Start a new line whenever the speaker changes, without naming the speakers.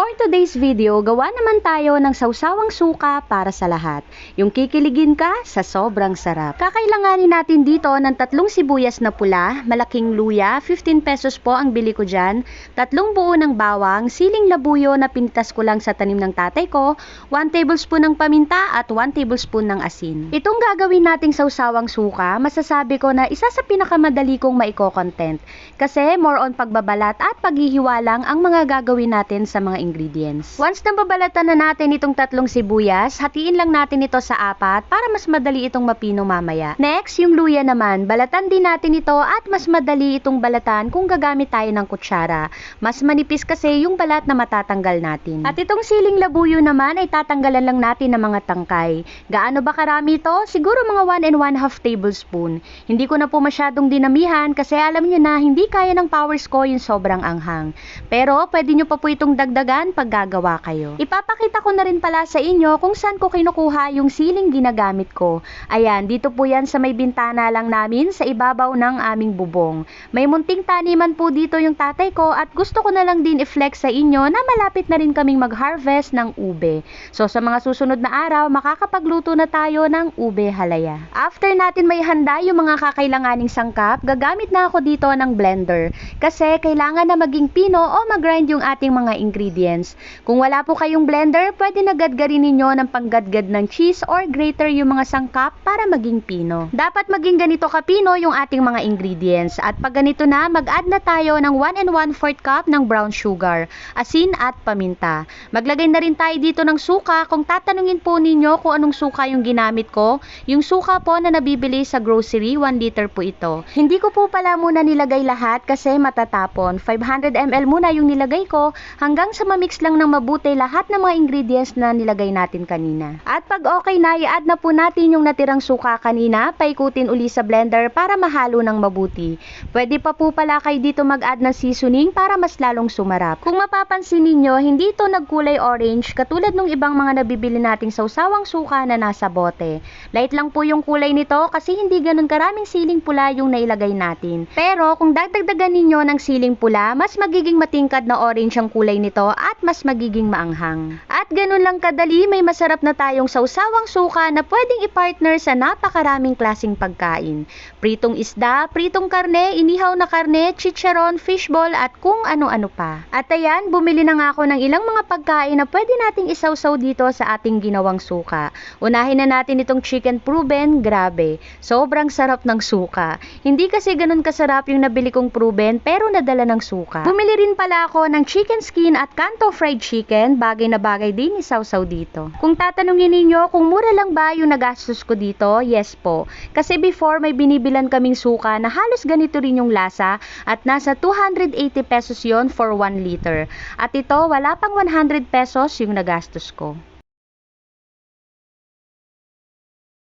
For today's video, gawa naman tayo ng sausawang suka para sa lahat. Yung kikiligin ka sa sobrang sarap. Kakailanganin natin dito ng tatlong sibuyas na pula, malaking luya, 15 pesos po ang bili ko dyan, tatlong buo ng bawang, siling labuyo na pinitas ko lang sa tanim ng tatay ko, 1 tablespoon ng paminta at 1 tablespoon ng asin. Itong gagawin nating sausawang suka, masasabi ko na isa sa pinakamadali kong maiko-content. Kasi more on pagbabalat at paghihiwa lang ang mga gagawin natin sa mga ingredients. Once na babalatan na natin itong tatlong sibuyas, hatiin lang natin ito sa apat para mas madali itong mapino mamaya. Next, yung luya naman, balatan din natin ito at mas madali itong balatan kung gagamit tayo ng kutsara. Mas manipis kasi yung balat na matatanggal natin. At itong siling labuyo naman ay tatanggalan lang natin ng mga tangkay. Gaano ba karami ito? Siguro mga 1 and 1 half tablespoon. Hindi ko na po masyadong dinamihan kasi alam nyo na hindi kaya ng powers ko yung sobrang anghang. Pero pwede nyo pa po itong dagdagan pag gagawa kayo. Ipapakita ko na rin pala sa inyo kung saan ko kinukuha yung siling ginagamit ko. Ayan, dito po yan sa may bintana lang namin sa ibabaw ng aming bubong. May munting taniman po dito yung tatay ko at gusto ko na lang din i-flex sa inyo na malapit na rin kaming mag-harvest ng ube. So sa mga susunod na araw, makakapagluto na tayo ng ube halaya. After natin may handa yung mga kakailanganing sangkap, gagamit na ako dito ng blender. Kasi kailangan na maging pino o mag-grind yung ating mga ingredients. Kung wala po kayong blender, pwede na gadgarin ninyo ng panggadgad ng cheese or grater yung mga sangkap para maging pino. Dapat maging ganito kapino yung ating mga ingredients. At pag ganito na, mag-add na tayo ng 1 and 1 4 cup ng brown sugar, asin at paminta. Maglagay na rin tayo dito ng suka. Kung tatanungin po ninyo kung anong suka yung ginamit ko, yung suka po na nabibili sa grocery, 1 liter po ito. Hindi ko po pala muna nilagay lahat kasi matatapon. 500 ml muna yung nilagay ko hanggang sa mamix lang ng mabuti lahat ng mga ingredients na nilagay natin kanina. At pag okay na, i-add na po natin yung natirang suka kanina, paikutin uli sa blender para mahalo ng mabuti. Pwede pa po pala kayo dito mag-add ng seasoning para mas lalong sumarap. Kung mapapansin ninyo, hindi ito nagkulay orange katulad ng ibang mga nabibili nating sausawang suka na nasa bote. Light lang po yung kulay nito kasi hindi ganun karaming siling pula yung nailagay natin. Pero kung dagdagdagan ninyo ng siling pula, mas magiging matingkad na orange ang kulay nito at mas magiging maanghang. Ganun lang kadali, may masarap na tayong sausawang suka na pwedeng i-partner sa napakaraming klasing pagkain. Pritong isda, pritong karne, inihaw na karne, chicharon, fishball at kung ano-ano pa. At ayan, bumili na nga ako ng ilang mga pagkain na pwede nating isawsaw dito sa ating ginawang suka. Unahin na natin itong chicken proven, grabe. Sobrang sarap ng suka. Hindi kasi ganun kasarap yung nabili kong proven pero nadala ng suka. Bumili rin pala ako ng chicken skin at kanto fried chicken, bagay na bagay din isawsaw dito. Kung tatanungin ninyo kung mura lang ba yung nagastos ko dito, yes po. Kasi before may binibilan kaming suka na halos ganito rin yung lasa at nasa 280 pesos yon for 1 liter. At ito wala pang 100 pesos yung nagastos ko.